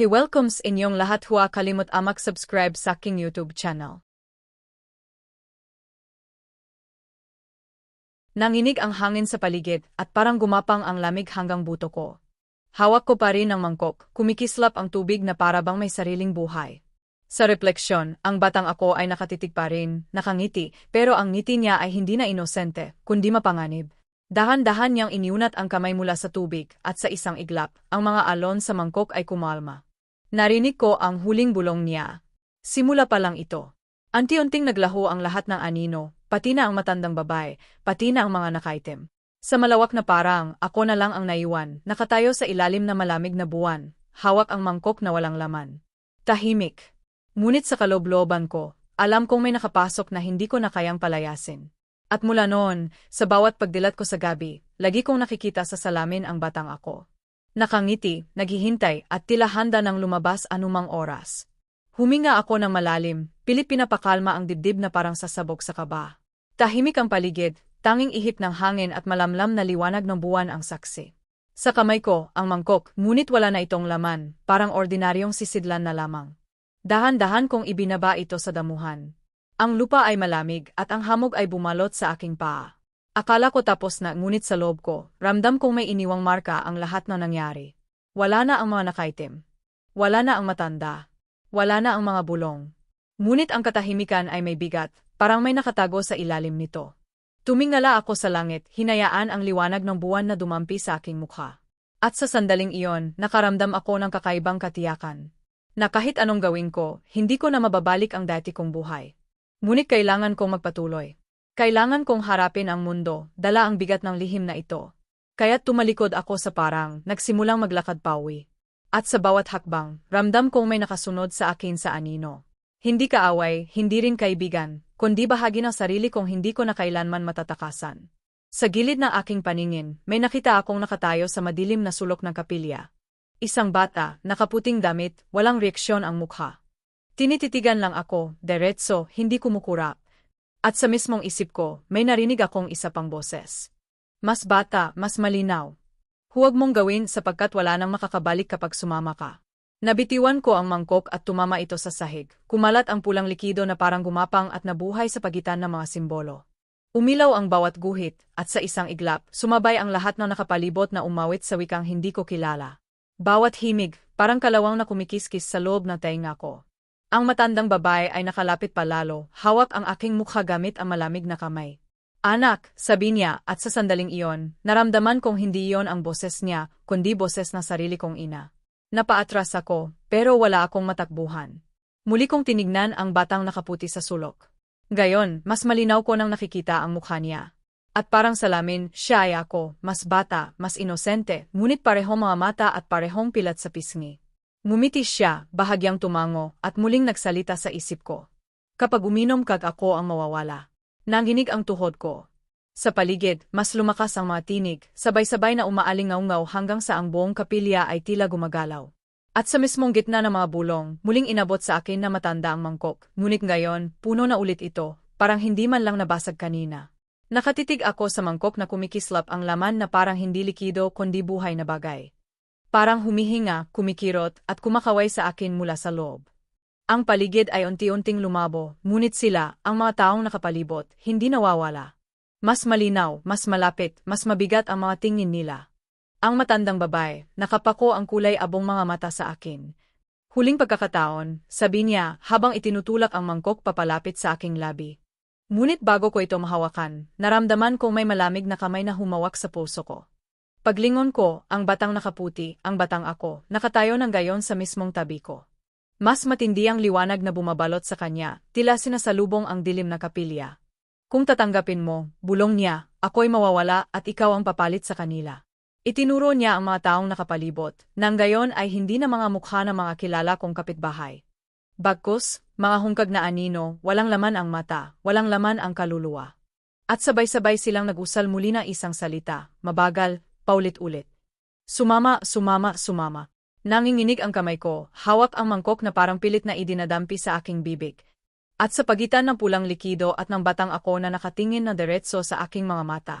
He welcomes inyong lahat huwa kalimut amak subscribe sa aking YouTube channel. Nanginig ang hangin sa paligid at parang gumapang ang lamig hanggang buto ko. Hawak ko pa rin ang mangkok, kumikislap ang tubig na para bang may sariling buhay. Sa refleksyon, ang batang ako ay nakatitig pa rin, nakangiti, pero ang ngiti niya ay hindi na inosente, kundi mapanganib. Dahan-dahan niyang iniunat ang kamay mula sa tubig at sa isang iglap, ang mga alon sa mangkok ay kumalma. Narinig ko ang huling bulong niya. Simula pa lang ito. Anti-unting naglaho ang lahat ng anino, pati na ang matandang babae, pati na ang mga nakaitim. Sa malawak na parang, ako na lang ang naiwan, nakatayo sa ilalim na malamig na buwan, hawak ang mangkok na walang laman. Tahimik. Ngunit sa kalobloban ko, alam kong may nakapasok na hindi ko na kayang palayasin. At mula noon, sa bawat pagdilat ko sa gabi, lagi kong nakikita sa salamin ang batang ako. Nakangiti, naghihintay at tila handa ng lumabas anumang oras. Huminga ako ng malalim, pilit pinapakalma ang dibdib na parang sasabog sa kaba. Tahimik ang paligid, tanging ihip ng hangin at malamlam na liwanag ng buwan ang saksi. Sa kamay ko, ang mangkok, ngunit wala na itong laman, parang ordinaryong sisidlan na lamang. Dahan-dahan kong ibinaba ito sa damuhan. Ang lupa ay malamig at ang hamog ay bumalot sa aking paa. Akala ko tapos na ngunit sa loob ko, ramdam kong may iniwang marka ang lahat na nangyari. Wala na ang mga nakaitim. Wala na ang matanda. Wala na ang mga bulong. Ngunit ang katahimikan ay may bigat, parang may nakatago sa ilalim nito. Tumingala ako sa langit, hinayaan ang liwanag ng buwan na dumampi sa aking mukha. At sa sandaling iyon, nakaramdam ako ng kakaibang katiyakan. Na kahit anong gawin ko, hindi ko na mababalik ang dati kong buhay. Ngunit kailangan kong magpatuloy. Kailangan kong harapin ang mundo, dala ang bigat ng lihim na ito. Kaya't tumalikod ako sa parang, nagsimulang maglakad pawi. At sa bawat hakbang, ramdam kong may nakasunod sa akin sa anino. Hindi kaaway, hindi rin kaibigan, kundi bahagi ng sarili kong hindi ko na kailanman matatakasan. Sa gilid ng aking paningin, may nakita akong nakatayo sa madilim na sulok ng kapilya. Isang bata, nakaputing damit, walang reaksyon ang mukha. Tinititigan lang ako, diretso, hindi kumukurap. At sa mismong isip ko, may narinig akong isa pang boses. Mas bata, mas malinaw. Huwag mong gawin sapagkat wala nang makakabalik kapag sumama ka. Nabitiwan ko ang mangkok at tumama ito sa sahig. Kumalat ang pulang likido na parang gumapang at nabuhay sa pagitan ng mga simbolo. Umilaw ang bawat guhit, at sa isang iglap, sumabay ang lahat ng nakapalibot na umawit sa wikang hindi ko kilala. Bawat himig, parang kalawang na kumikiskis sa loob ng tainga ko. Ang matandang babae ay nakalapit palalo, hawak ang aking mukha gamit ang malamig na kamay. Anak, sabi niya, at sa sandaling iyon, naramdaman kong hindi iyon ang boses niya, kundi boses ng sarili kong ina. Napaatras ako, pero wala akong matakbuhan. Muli kong tinignan ang batang nakaputi sa sulok. Gayon, mas malinaw ko nang nakikita ang mukha niya. At parang salamin, siya ay ako, mas bata, mas inosente, ngunit parehong mga mata at parehong pilat sa pisngi. Ngumiti siya, bahagyang tumango, at muling nagsalita sa isip ko. Kapag uminom kag ako ang mawawala. Nanginig ang tuhod ko. Sa paligid, mas lumakas ang mga tinig, sabay-sabay na umaalingaw-ngaw hanggang sa ang buong kapilya ay tila gumagalaw. At sa mismong gitna ng mga bulong, muling inabot sa akin na matanda ang mangkok, ngunit ngayon, puno na ulit ito, parang hindi man lang nabasag kanina. Nakatitig ako sa mangkok na kumikislap ang laman na parang hindi likido kundi buhay na bagay. Parang humihinga, kumikirot, at kumakaway sa akin mula sa loob. Ang paligid ay unti-unting lumabo, ngunit sila, ang mga taong nakapalibot, hindi nawawala. Mas malinaw, mas malapit, mas mabigat ang mga tingin nila. Ang matandang babae, nakapako ang kulay abong mga mata sa akin. Huling pagkakataon, sabi niya habang itinutulak ang mangkok papalapit sa aking labi. Ngunit bago ko ito mahawakan, naramdaman kong may malamig na kamay na humawak sa puso ko. Paglingon ko, ang batang nakaputi, ang batang ako, nakatayo ng gayon sa mismong tabi ko. Mas matindi ang liwanag na bumabalot sa kanya, tila sinasalubong ang dilim na kapilya. Kung tatanggapin mo, bulong niya, ako'y mawawala at ikaw ang papalit sa kanila. Itinuro niya ang mga taong nakapalibot, nang gayon ay hindi na mga mukha ng mga kilala kong kapitbahay. Bagkus, mga hungkag na anino, walang laman ang mata, walang laman ang kaluluwa. At sabay-sabay silang nag-usal muli na isang salita, mabagal, paulit-ulit. Sumama, sumama, sumama. Nanginginig ang kamay ko, hawak ang mangkok na parang pilit na idinadampi sa aking bibig. At sa pagitan ng pulang likido at ng batang ako na nakatingin na diretso sa aking mga mata.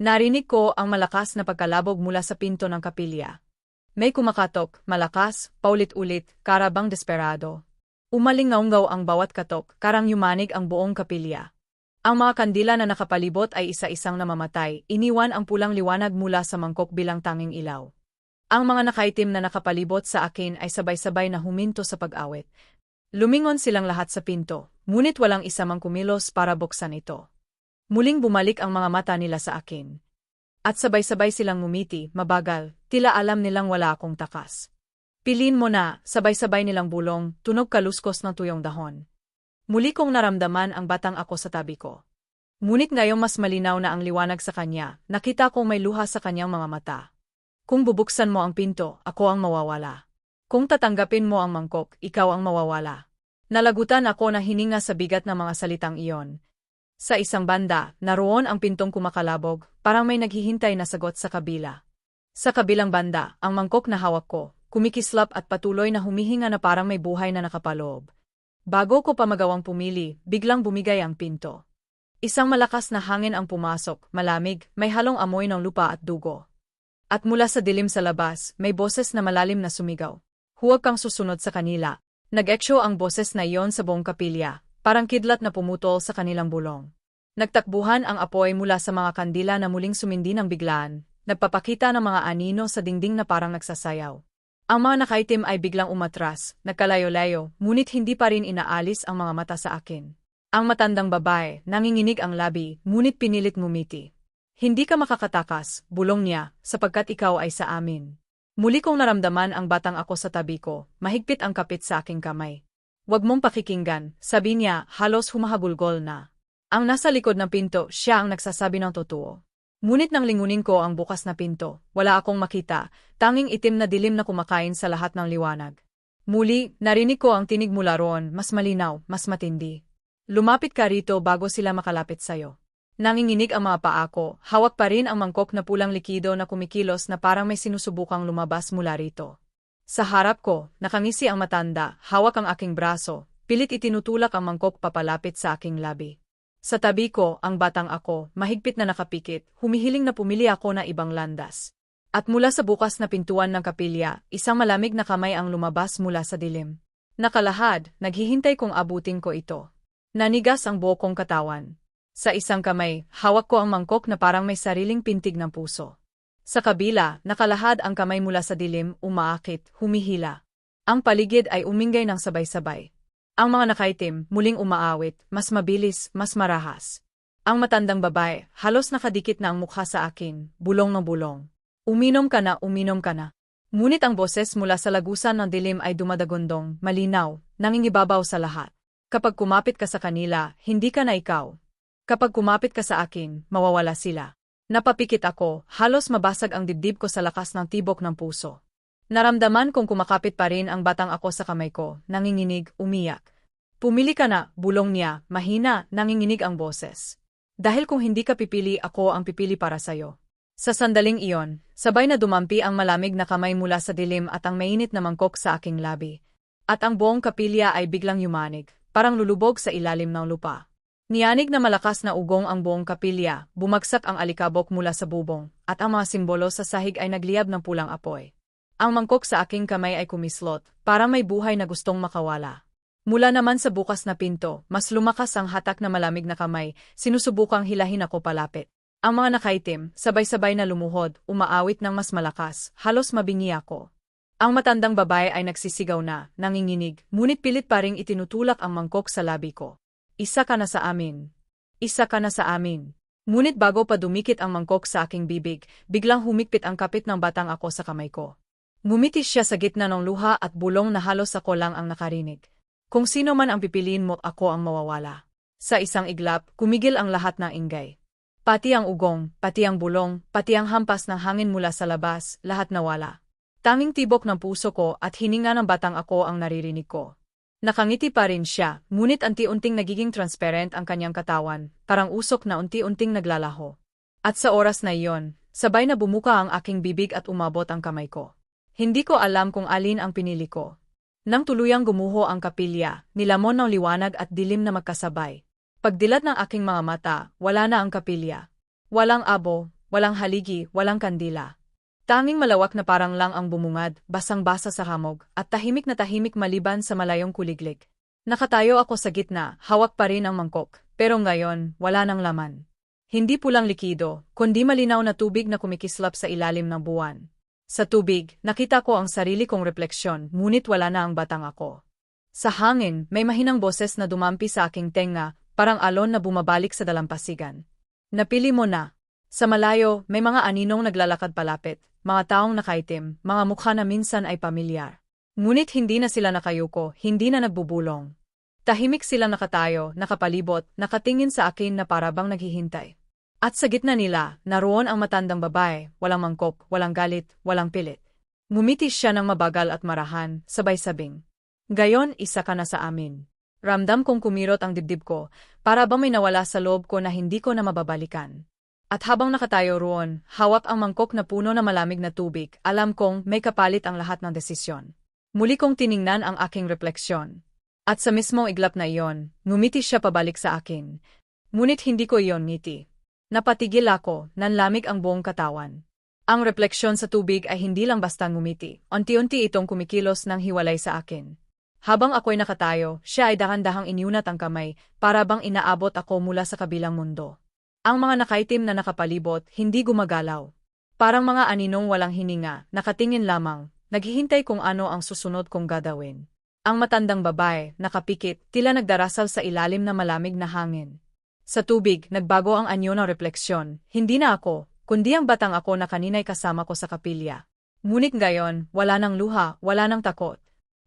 Narinig ko ang malakas na pagkalabog mula sa pinto ng kapilya. May kumakatok, malakas, paulit-ulit, karabang desperado. Umalingaunggaw ang bawat katok, karang yumanig ang buong kapilya. Ang mga kandila na nakapalibot ay isa-isang namamatay, iniwan ang pulang liwanag mula sa mangkok bilang tanging ilaw. Ang mga nakaitim na nakapalibot sa akin ay sabay-sabay na huminto sa pag-awit. Lumingon silang lahat sa pinto, ngunit walang isa mang kumilos para buksan ito. Muling bumalik ang mga mata nila sa akin. At sabay-sabay silang ngumiti, mabagal, tila alam nilang wala akong takas. Pilin mo na, sabay-sabay nilang bulong, tunog kaluskos ng tuyong dahon. Muli kong naramdaman ang batang ako sa tabi ko. Ngunit ngayong mas malinaw na ang liwanag sa kanya, nakita kong may luha sa kanyang mga mata. Kung bubuksan mo ang pinto, ako ang mawawala. Kung tatanggapin mo ang mangkok, ikaw ang mawawala. Nalagutan ako na hininga sa bigat ng mga salitang iyon. Sa isang banda, naroon ang pintong kumakalabog, parang may naghihintay na sagot sa kabila. Sa kabilang banda, ang mangkok na hawak ko, kumikislap at patuloy na humihinga na parang may buhay na nakapaloob. Bago ko pa magawang pumili, biglang bumigay ang pinto. Isang malakas na hangin ang pumasok, malamig, may halong amoy ng lupa at dugo. At mula sa dilim sa labas, may boses na malalim na sumigaw. Huwag kang susunod sa kanila. Nag-eksyo ang boses na iyon sa buong kapilya, parang kidlat na pumutol sa kanilang bulong. Nagtakbuhan ang apoy mula sa mga kandila na muling sumindi ng biglaan, nagpapakita ng mga anino sa dingding na parang nagsasayaw. Ang mga nakaitim ay biglang umatras, nagkalayo-layo, ngunit hindi pa rin inaalis ang mga mata sa akin. Ang matandang babae, nanginginig ang labi, ngunit pinilit ngumiti. Hindi ka makakatakas, bulong niya, sapagkat ikaw ay sa amin. Muli kong naramdaman ang batang ako sa tabi ko, mahigpit ang kapit sa aking kamay. Huwag mong pakikinggan, sabi niya, halos humahagulgol na. Ang nasa likod ng pinto, siya ang nagsasabi ng totoo. Ngunit nang lingunin ko ang bukas na pinto, wala akong makita, tanging itim na dilim na kumakain sa lahat ng liwanag. Muli, narinig ko ang tinig mula roon, mas malinaw, mas matindi. Lumapit ka rito bago sila makalapit sayo. Nanginginig ang mga paa hawak pa rin ang mangkok na pulang likido na kumikilos na parang may sinusubukang lumabas mula rito. Sa harap ko, nakangisi ang matanda, hawak ang aking braso, pilit itinutulak ang mangkok papalapit sa aking labi. Sa tabi ko, ang batang ako, mahigpit na nakapikit, humihiling na pumili ako na ibang landas. At mula sa bukas na pintuan ng kapilya, isang malamig na kamay ang lumabas mula sa dilim. Nakalahad, naghihintay kong abutin ko ito. Nanigas ang buo kong katawan. Sa isang kamay, hawak ko ang mangkok na parang may sariling pintig ng puso. Sa kabila, nakalahad ang kamay mula sa dilim, umaakit, humihila. Ang paligid ay umingay ng sabay-sabay. Ang mga nakaitim, muling umaawit, mas mabilis, mas marahas. Ang matandang babae, halos nakadikit na ang mukha sa akin, bulong ng bulong. Uminom ka na, uminom ka na. Ngunit ang boses mula sa lagusan ng dilim ay dumadagundong, malinaw, nangingibabaw sa lahat. Kapag kumapit ka sa kanila, hindi ka na ikaw. Kapag kumapit ka sa akin, mawawala sila. Napapikit ako, halos mabasag ang dibdib ko sa lakas ng tibok ng puso. Naramdaman kong kumakapit pa rin ang batang ako sa kamay ko, nanginginig, umiyak. Pumili ka na, bulong niya, mahina, nanginginig ang boses. Dahil kung hindi ka pipili, ako ang pipili para sa'yo. Sa sandaling iyon, sabay na dumampi ang malamig na kamay mula sa dilim at ang mainit na mangkok sa aking labi. At ang buong kapilya ay biglang yumanig, parang lulubog sa ilalim ng lupa. Niyanig na malakas na ugong ang buong kapilya, bumagsak ang alikabok mula sa bubong, at ang mga simbolo sa sahig ay nagliyab ng pulang apoy. Ang mangkok sa aking kamay ay kumislot, para may buhay na gustong makawala. Mula naman sa bukas na pinto, mas lumakas ang hatak na malamig na kamay, sinusubukang hilahin ako palapit. Ang mga nakaitim, sabay-sabay na lumuhod, umaawit ng mas malakas, halos mabingi ako. Ang matandang babae ay nagsisigaw na, nanginginig, ngunit pilit pa ring itinutulak ang mangkok sa labi ko. Isa ka na sa amin. Isa ka na sa amin. Ngunit bago pa dumikit ang mangkok sa aking bibig, biglang humikpit ang kapit ng batang ako sa kamay ko. Ngumitis siya sa gitna ng luha at bulong na halos ako lang ang nakarinig. Kung sino man ang pipiliin mo, ako ang mawawala. Sa isang iglap, kumigil ang lahat ng ingay. Pati ang ugong, pati ang bulong, pati ang hampas ng hangin mula sa labas, lahat nawala. Tanging tibok ng puso ko at hininga ng batang ako ang naririnig ko. Nakangiti pa rin siya, ngunit anti-unting nagiging transparent ang kanyang katawan, parang usok na unti-unting naglalaho. At sa oras na iyon, sabay na bumuka ang aking bibig at umabot ang kamay ko. Hindi ko alam kung alin ang pinili ko. Nang tuluyang gumuho ang kapilya, nilamon ng liwanag at dilim na magkasabay. Pagdilat ng aking mga mata, wala na ang kapilya. Walang abo, walang haligi, walang kandila. Tanging malawak na parang lang ang bumungad, basang-basa sa hamog, at tahimik na tahimik maliban sa malayong kuliglig. Nakatayo ako sa gitna, hawak pa rin ang mangkok, pero ngayon, wala nang laman. Hindi pulang likido, kundi malinaw na tubig na kumikislap sa ilalim ng buwan. Sa tubig, nakita ko ang sarili kong refleksyon, ngunit wala na ang batang ako. Sa hangin, may mahinang boses na dumampi sa aking tenga, parang alon na bumabalik sa dalampasigan. Napili mo na. Sa malayo, may mga aninong naglalakad palapit, mga taong nakaitim, mga mukha na minsan ay pamilyar. Ngunit hindi na sila nakayuko, hindi na nagbubulong. Tahimik silang nakatayo, nakapalibot, nakatingin sa akin na parabang naghihintay. At sa gitna nila, naroon ang matandang babae, walang mangkok, walang galit, walang pilit. Ngumiti siya ng mabagal at marahan, sabay sabing. Gayon, isa ka na sa amin. Ramdam kong kumirot ang dibdib ko, para bang may nawala sa loob ko na hindi ko na mababalikan. At habang nakatayo roon, hawak ang mangkok na puno na malamig na tubig, alam kong may kapalit ang lahat ng desisyon. Muli kong tiningnan ang aking refleksyon. At sa mismong iglap na iyon, ngumiti siya pabalik sa akin. Ngunit hindi ko iyon ngiti. Napatigil ako, nanlamig ang buong katawan. Ang refleksyon sa tubig ay hindi lang basta ngumiti, unti-unti itong kumikilos ng hiwalay sa akin. Habang ako'y nakatayo, siya ay dahan-dahang inyunat ang kamay, para bang inaabot ako mula sa kabilang mundo. Ang mga nakaitim na nakapalibot, hindi gumagalaw. Parang mga aninong walang hininga, nakatingin lamang, naghihintay kung ano ang susunod kong gagawin. Ang matandang babae, nakapikit, tila nagdarasal sa ilalim na malamig na hangin. Sa tubig, nagbago ang anyo ng refleksyon, hindi na ako, kundi ang batang ako na kanina'y kasama ko sa kapilya. Ngunit gayon, wala nang luha, wala nang takot.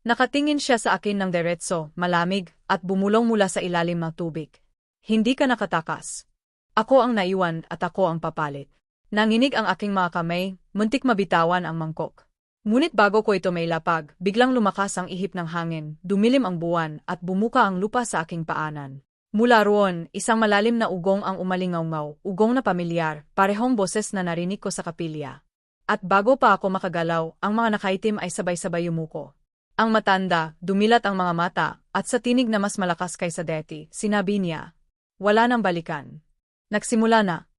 Nakatingin siya sa akin ng diretso, malamig, at bumulong mula sa ilalim ng tubig. Hindi ka nakatakas. Ako ang naiwan at ako ang papalit. Nanginig ang aking mga kamay, muntik mabitawan ang mangkok. Ngunit bago ko ito may lapag, biglang lumakas ang ihip ng hangin, dumilim ang buwan, at bumuka ang lupa sa aking paanan. Mula roon, isang malalim na ugong ang umalingaw ugong na pamilyar, parehong boses na narinig ko sa kapilya. At bago pa ako makagalaw, ang mga nakaitim ay sabay-sabay yumuko. Ang matanda, dumilat ang mga mata, at sa tinig na mas malakas kaysa deti, sinabi niya, Wala nang balikan. Nagsimula na.